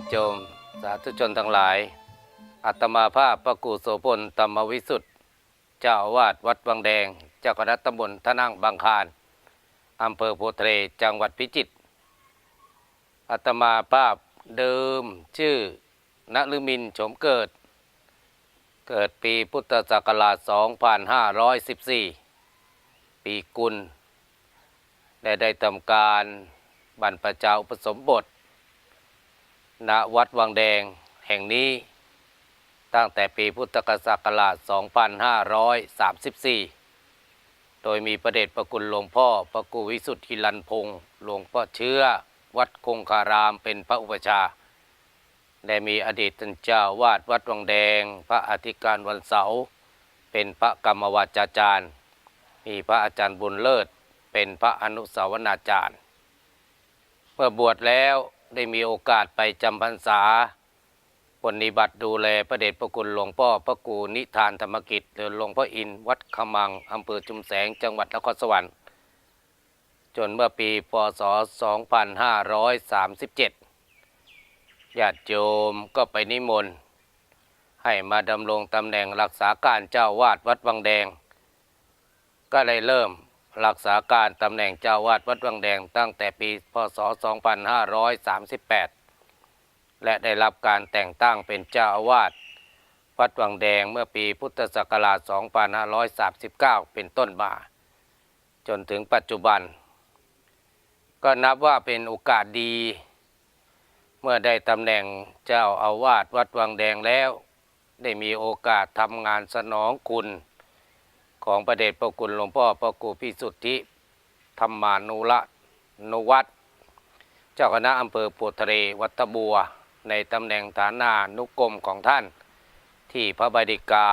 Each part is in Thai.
รญาติโยม สาธุชนทั้งหลาย อัตมาภาพพระกูโสพลธรรมวิสุทธิ์ เจ้าอาวาสวัดวังแดง เจ้าคณะตำบลทะนั่งบางคารอำเภอโพทะเลจังหวัดพิจิตร อัตมาภาพเดิมชื่อนฤมินโฉมเกิด เกิดปีพุทธศักราช 2514 ปีกุล ได้ได้ทำการบรรพชาอุปสมบท ณวัดวังแดงแห่งนี้ ตั้งแต่ปีพุทธศักราช 2534 โดยมีประเดชประคุณหลวงพ่อพระกูวิสุทธิลันพงศ์หลวงพ่อเชื้อ วัดคงคารามเป็นพระอุปชาได้มีอดีตท่านเจ้าวาดวัดวังแดง พระอธิการวันเสาร์เป็นพระกรรมวาจาจารย์ มีพระอาจารย์บุญเลิศ เป็นพระอนุสาวนาจารย์ เมื่อบวชแล้ว ได้มีโอกาสไปจำพรรษาปฏิบัติดูแลพระเดชพระคุณหลวงพ่อพระกูนิทานธรรมกิจหรือหลวงพ่ออินวัดขมังอำเภอจุมแสงจังหวัดนครสวรรค์จนเมื่อปีพศ 2537 ญาติโยมก็ไปนิมนต์ ให้มาดำรงตำแหน่งรักษาการเจ้าวาดวัดวังแดง ก็เลยเริ่ม รักษาการตำแหน่งเจ้าวาดวัดวังแดงตั้งแต่ปีพศ 2538 และได้รับการแต่งตั้งเป็นเจ้าอาวาสวัดวังแดงเมื่อปีพุทธศักราช 2539 เป็นต้นมา จนถึงปัจจุบัน ก็นับว่าเป็นโอกาสดี เมื่อได้ตำแหน่งเจ้าอาวาสวัดวังแดงแล้ว ได้มีโอกาสทำงานสนองคุณ ของประเดชพระคุณหลวงพ่อพระครูพิสุทธิธรรมานุระนุวัตรเจ้าคณะอำเภอโพธิ์ทะเลวัตบัว ในตำแหน่งฐานานุกรมของท่าน ที่พระบดิกา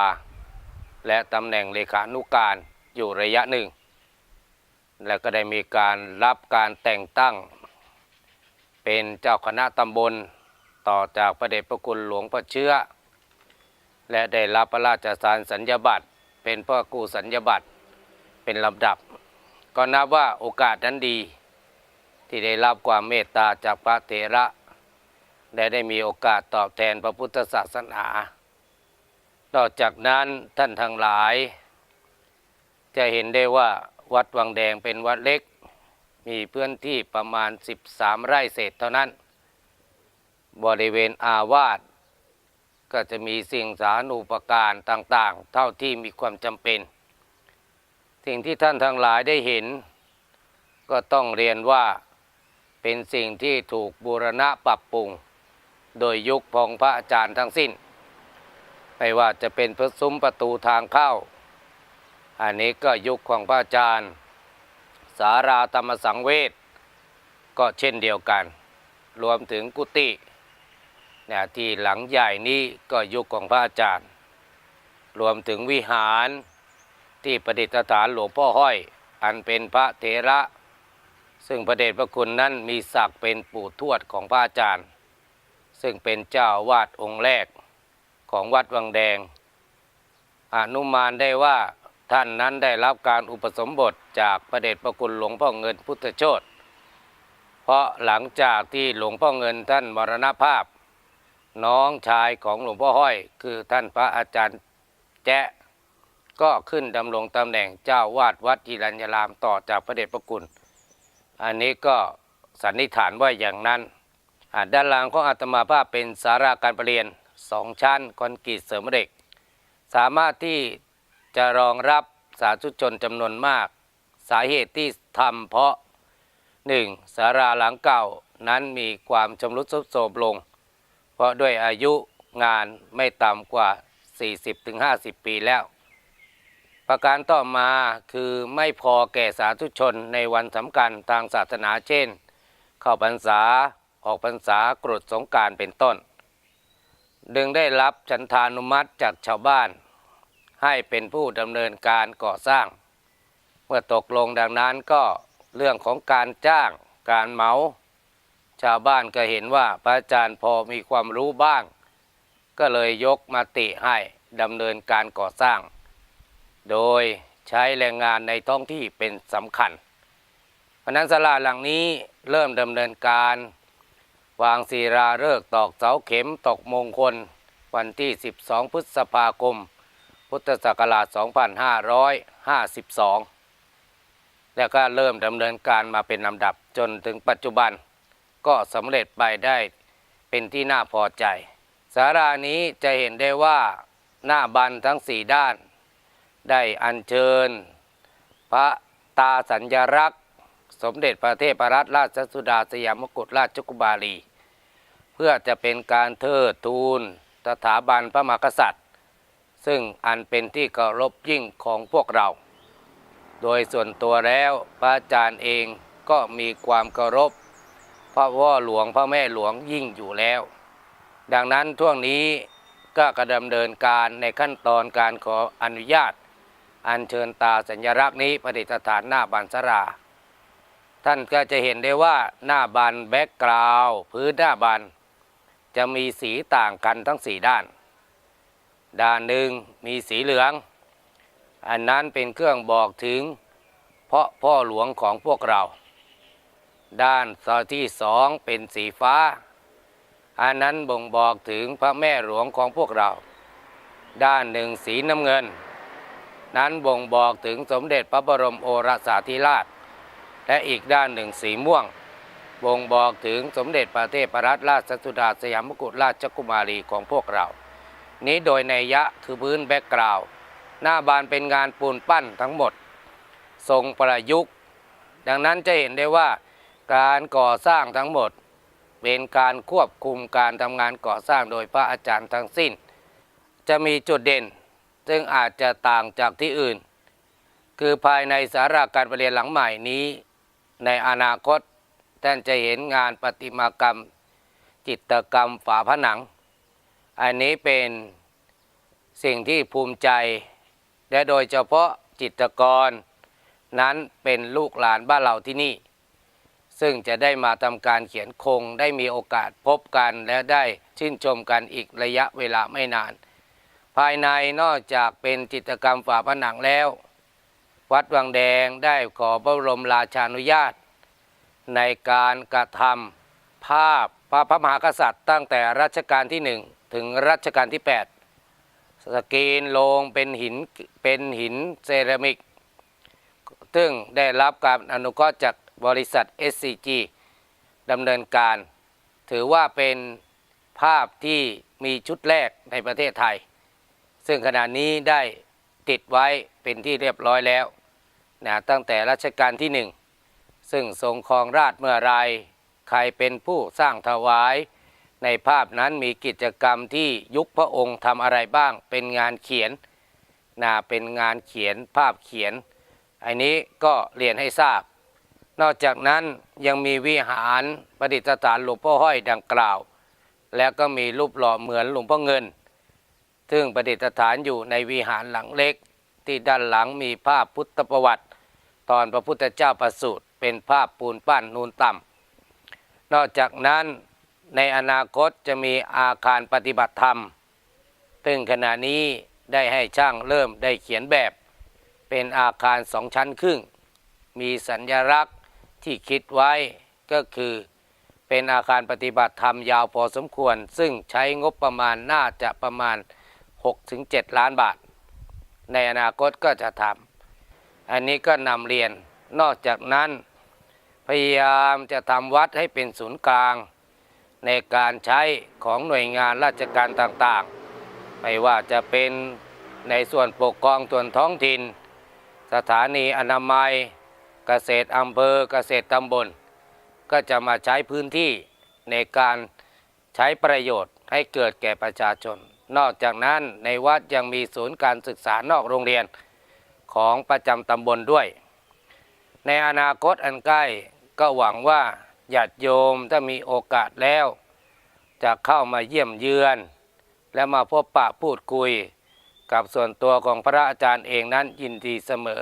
และตำแหน่งเลขานุการอยู่ระยะหนึ่ง และก็ได้มีการรับการแต่งตั้ง เป็นเจ้าคณะตำบลต่อจากพระเดชพระคุณหลวงพ่อเชื้อ และได้รับพระราชสารสัญญาบัตร เป็นพ่อกู้สัญญาบัตรเป็นลำดับ ก็นับว่าโอกาสนั้นดี ที่ได้รับความเมตตาจากพระเถระและได้มีโอกาสตอบแทนพระพุทธศาสนา นอกจากนั้นท่านทั้งหลาย จะเห็นได้ว่าวัดวังแดงเป็นวัดเล็ก มีพื้นที่ประมาณ 13 ไร่เศษเท่านั้น บริเวณอาวาส ก็จะมีสิ่งสาธารณูปการต่างๆ เท่าที่มีความจำเป็น สิ่งที่ท่านทั้งหลายได้เห็น ก็ต้องเรียนว่าเป็นสิ่งที่ถูกบูรณะปรับปรุง โดยยุคของพระอาจารย์ทั้งสิ้น ไม่ว่าจะเป็นพระซุ้มประตูทางเข้า อันนี้ก็ยุคของพระอาจารย์ สาราธรรมสังเวชก็เช่นเดียวกัน รวมถึงกุฏิ นี่ยที่หลังใหญ่นี้ก็ยุคของพระอาจารย์ รวมถึงวิหารที่ประดิษฐานหลวงพ่อห้อย อันเป็นพระเถระ ซึ่งพระเดชพระคุณนั้นมีศักดิ์เป็นปู่ทวดของพระอาจารย์ ซึ่งเป็นเจ้าวาดองค์แรกของวัดวังแดง อนุมานได้ว่าท่านนั้นได้รับการอุปสมบทจากพระเดชพระคุณหลวงพ่อเงินพุทธโชตเพราะหลังจากที่หลวงพ่อเงินท่านมรณภาพ น้องชายของหลวงพ่อห้อย คือท่านพระอาจารย์แจ๊ก็ขึ้นดำรงตำแหน่งเจ้าวาดวัดอิรัญญารามต่อจากพระเดชพระคุณ อันนี้ก็สันนิษฐานว่าอย่างนั้นด้านหลังของอาตมาภาพเป็นสาราการประเรียนสองชั้นคอนกรีตเสริมเหล็ก สามารถที่จะรองรับสาธุชนจำนวนมาก สาเหตุที่ทำเพราะหนึ่งสาราหลังเก่านั้นมีความชำรุดทรุดโทรมลง เพราะด้วยอายุงานไม่ต่ำกว่า 40-50 ปีแล้ว ประการต่อมาคือไม่พอแก่สาธุชนในวันสำคัญทางศาสนาเช่น เข้าพรรษาออกพรรษากรดสงการเป็นต้น ดึงได้รับฉันทานุมัติจากชาวบ้าน ให้เป็นผู้ดำเนินการก่อสร้าง เมื่อตกลงดังนั้นก็เรื่องของการจ้างการเหมา ชาวบ้านก็เห็นว่าพระอาจารย์พอมีความรู้บ้าง ก็เลยยกมาติให้ดำเนินการก่อสร้าง โดยใช้แรงงานในท้องที่เป็นสำคัญเพราะนั้นศาลาหลังนี้เริ่มดำเนินการ วางศิราฤกษ์ตอกเสาเข็มตกมงคล วันที่ 12 พฤษภาคม พุทธศักราช 2552 แล้วก็เริ่มดำเนินการมาเป็นลำดับจนถึงปัจจุบัน ก็สำเร็จไปได้เป็นที่น่าพอใจ สารานี้จะเห็นได้ว่าหน้าบันทั้งสี่ด้าน ได้อัญเชิญ พระตาสัญญรักษ์ สมเด็จพระเทพรัตนราชสุดาสยามกุฎราชกุบาลี เพื่อจะเป็นการเทิดทูนสถาบันพระมหากษัตริย์ ซึ่งอันเป็นที่เคารพยิ่งของพวกเรา โดยส่วนตัวแล้วพระอาจารย์เองก็มีความเคารพพ ระพ่อหลวงพระแม่หลวงยิ่งอยู่แล้ว ดังนั้นช่วงนี้ก็กระดำเนินการในขั้นตอนการขออนุญาต อัญเชิญตาสัญลักษณ์นี้ประดิษฐานหน้าบันสรา ท่านก็จะเห็นได้ว่าหน้าบันแบ็กกราวพื้นหน้าบันจะมีสีต่างกันทั้งสี่ด้าน ด้านหนึ่งมีสีเหลือง อันนั้นเป็นเครื่องบอกถึง เพราะพ่อหลวงของพวกเรา ด้านที่สองเป็นสีฟ้า อันนั้นบ่งบอกถึงพระแม่หลวงของพวกเรา ด้านหนึ่งสีน้ำเงิน นั้นบ่งบอกถึงสมเด็จพระบรมโอรสาธิราช และอีกด้านหนึ่งสีม่วง บ่งบอกถึงสมเด็จพระเทพรัตนราชสุดาสยามกุฎราชกุมารีของพวกเรา นี้โดยในยะคือพื้นแบ็กกราวด์หน้าบานเป็นงานปูนปั้นทั้งหมด ทรงประยุกต์ ดังนั้นจะเห็นได้ว่า การก่อสร้างทั้งหมด เป็นการควบคุมการทำงานก่อสร้างโดยพระอาจารย์ทั้งสิ้น จะมีจุดเด่น ซึ่งอาจจะต่างจากที่อื่น คือภายในสาราการประเรียนหลังใหม่นี้ ในอนาคตท่านจะเห็นงานประติมากรรม จิตกรรมฝาผนัง อันนี้เป็นสิ่งที่ภูมิใจ และโดยเฉพาะจิตกร นั้นเป็นลูกหลานบ้านเราที่นี่ ซึ่งจะได้มาทำการเขียนคงได้มีโอกาสพบกันและได้ชื่นชมกันอีกระยะเวลาไม่นาน ภายในนอกจากเป็นจิตรกรรมฝาผนังแล้ว วัดวังแดงได้ขอพระบรมราชานุญาต ในการกระทำภาพพระพระมหากษัตริย์ตั้งแต่รัชกาลที่หนึ่งถึงรัชกาลที่ 8 สกรีนลงเป็นหินเป็นหินเซรามิก ซึ่งได้รับการอนุเคราะห์จาก บริษัท SCG ดำเนินการ ถือว่าเป็นภาพที่มีชุดแรกในประเทศไทย ซึ่งขณะนี้ได้ติดไว้เป็นที่เรียบร้อยแล้วนะตั้งแต่รัชกาลที่หนึ่งซึ่งทรงครองราชเมื่อไรใครเป็นผู้สร้างถวาย ในภาพนั้นมีกิจกรรมที่ยุคพระองค์ทำอะไรบ้าง เป็นงานเขียนนะเป็นงานเขียนภาพเขียน อันนี้ก็เรียนให้ทราบ นอกจากนั้นยังมีวิหารประดิษฐานหลวงพ่อห้อยดังกล่าว แล้วก็มีรูปหล่อเหมือนหลวงพ่อเงิน ซึ่งประดิษฐานอยู่ในวิหารหลังเล็ก ที่ด้านหลังมีภาพพุทธประวัติ ตอนพระพุทธเจ้าประสูติเป็นภาพปูนปั้นนูนต่ำนอกจากนั้นในอนาคตจะมีอาคารปฏิบัติธรรม ซึ่งขณะนี้ได้ให้ช่างเริ่มได้เขียนแบบ เป็นอาคารสองชั้นครึ่ง มีสัญลักษณ ที่คิดไว้ก็คือเป็นอาคารปฏิบัติธรรมยาวพอสมควร ซึ่งใช้งบประมาณน่าจะประมาณ 6-7 ล้านบาท ในอนาคตก็จะทำอันนี้ก็นำเรียนนอกจากนั้น พยายามจะทำวัดให้เป็นศูนย์กลาง ในการใช้ของหน่วยงานราชการต่างๆ ไม่ว่าจะเป็นในส่วนปกครองส่วนท้องถิ่น สถานีอนามัย เกษตรอำเภอเกษตรตำบล ก็จะมาใช้พื้นที่ในการใช้ประโยชน์ให้เกิดแก่ประชาชน นอกจากนั้นในวัดยังมีศูนย์การศึกษานอกโรงเรียนของประจำตำบลด้วย ในอนาคตอันใกล้ก็หวังว่าญาติโยมถ้ามีโอกาสแล้ว จะเข้ามาเยี่ยมเยือน และมาพบปะพูดคุย กับส่วนตัวของพระอาจารย์เองนั้นยินดีเสมอ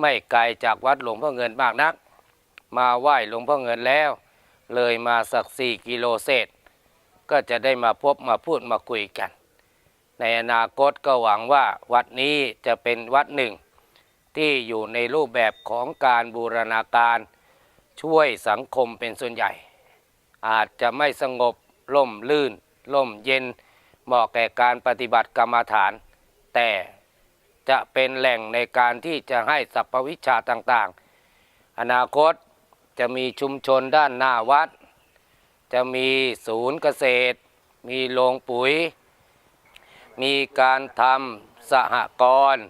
ไม่ไกลจากวัดหลวงพ่อเงินมากนัก มาไหว้หลวงพ่อเงินแล้ว เลยมาสักสี่กิโลเศษ ก็จะได้มาพบมาพูดมาคุยกัน ในอนาคตก็หวังว่าวัดนี้จะเป็นวัดหนึ่ง ที่อยู่ในรูปแบบของการบูรณาการ ช่วยสังคมเป็นส่วนใหญ่ อาจจะไม่สงบล่มลื่นล่มเย็นเหมาะแก่การปฏิบัติกรรมฐาน แต่ จะเป็นแหล่งในการที่จะให้สรรพวิชาต่างๆ อนาคตจะมีชุมชนด้านหน้าวัด จะมีศูนย์เกษตร มีโรงปุ๋ย มีการทำสหกรณ์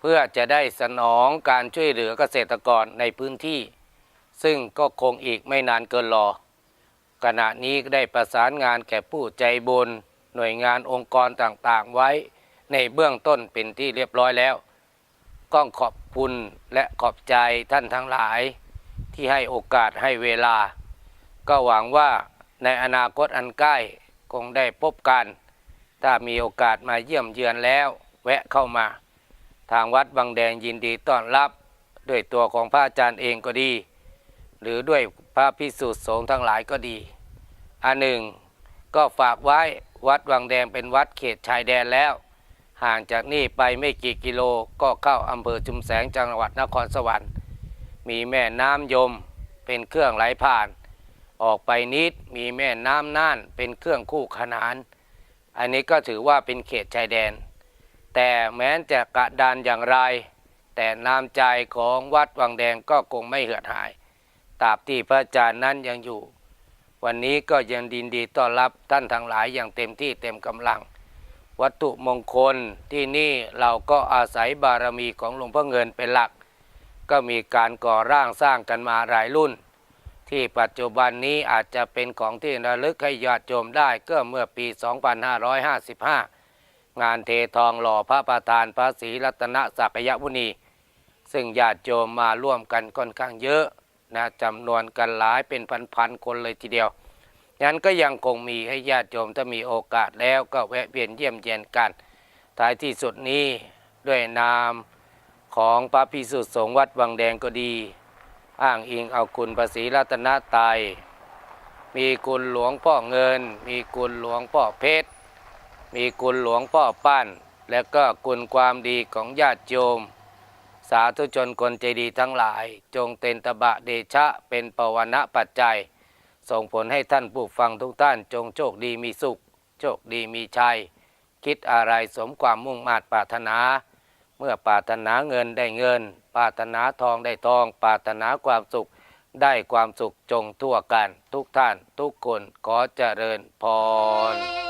เพื่อจะได้สนองการช่วยเหลือเกษตรกรในพื้นที่ ซึ่งก็คงอีกไม่นานเกินรอ ขณะนี้ได้ประสานงานแก่ผู้ใจบุญหน่วยงานองค์กรต่างๆไว้ ในเบื้องต้นเป็นที่เรียบร้อยแล้วก็ขอบคุณและขอบใจท่านทั้งหลาย ที่ให้โอกาสให้เวลา ก็หวังว่าในอนาคตอันใกล้คงได้พบกัน ถ้ามีโอกาสมาเยี่ยมเยือนแล้ว แวะเข้ามา ทางวัดบางแดงยินดีต้อนรับ ด้วยตัวของพระอาจารย์เองก็ดี หรือด้วยพระพิสุทธิสงฆ์ทั้งหลายก็ดี อันหนึ่งก็ฝากไว้วัดวังแดงเป็นวัดเขตชายแดนแล้ว ห่างจากนี่ไปไม่กี่กิโลก็เข้าอำเภอชุมแสงจังหวัดนครสวรรค์ มีแม่น้ำยมเป็นเครื่องไหลผ่าน ออกไปนิดมีแม่น้ำน่านเป็นเครื่องคู่ขนาน อันนี้ก็ถือว่าเป็นเขตชายแดน แต่แม้จะกระดานอย่างไร แต่น้ำใจของวัดวังแดงก็คงไม่เหือดหายตราบที่พระอาจารย์นั้นยังอยู่ วันนี้ก็ยังดินดีต้อนรับท่านทั้งหลายอย่างเต็มที่เต็มกำลัง วัตถุมงคลที่นี่เราก็อาศัยบารมีของหลวงพ่อเงินเป็นหลัก ก็มีการก่อร่างสร้างกันมาหลายรุ่น ที่ปัจจุบันนี้อาจจะเป็นของที่ระลึกให้ญาติโยมได้ก็เมื่อปี 2555 งานเททองหล่อพระประธานพระศรีรัตนสักยมุนี ซึ่งญาติโยมมาร่วมกันค่อนข้างเยอะนะจำนวนกันหลายเป็นพันๆคนเลยทีเดียว งั้นก็ยังคงมีให้ญาติโยมถ้ามีโอกาสแล้วก็แวะเวียนเยี่ยมเยียนกัน ท้ายที่สุดนี้ด้วยนามของพระพิสุทธิสงฆ์วัดวังแดงก็ดี อ้างอิงเอาคุณภาษีรัตนตรัยมีคุณหลวงพ่อเงิน มีคุณหลวงพ่อเพชร มีคุณหลวงพ่อปั้น และก็คุณความดีของญาติโยม สาธุชนคนใจดีทั้งหลาย จงเต็นตบะเดชะเป็นปวนะปัจจัย ส่งผลให้ท่านผู้ฟังทุกท่านจงโชคดีมีสุข โชคดีมีชัย คิดอะไรสมความมุ่งมา่ปรารถนา เมื่อปรารถนาเงินได้เงิน ปรารถนาทองได้ทอง ปรารถนาความสุข ได้ความสุขจงทั่วกัน ทุกท่านทุกคนขอเจริญพร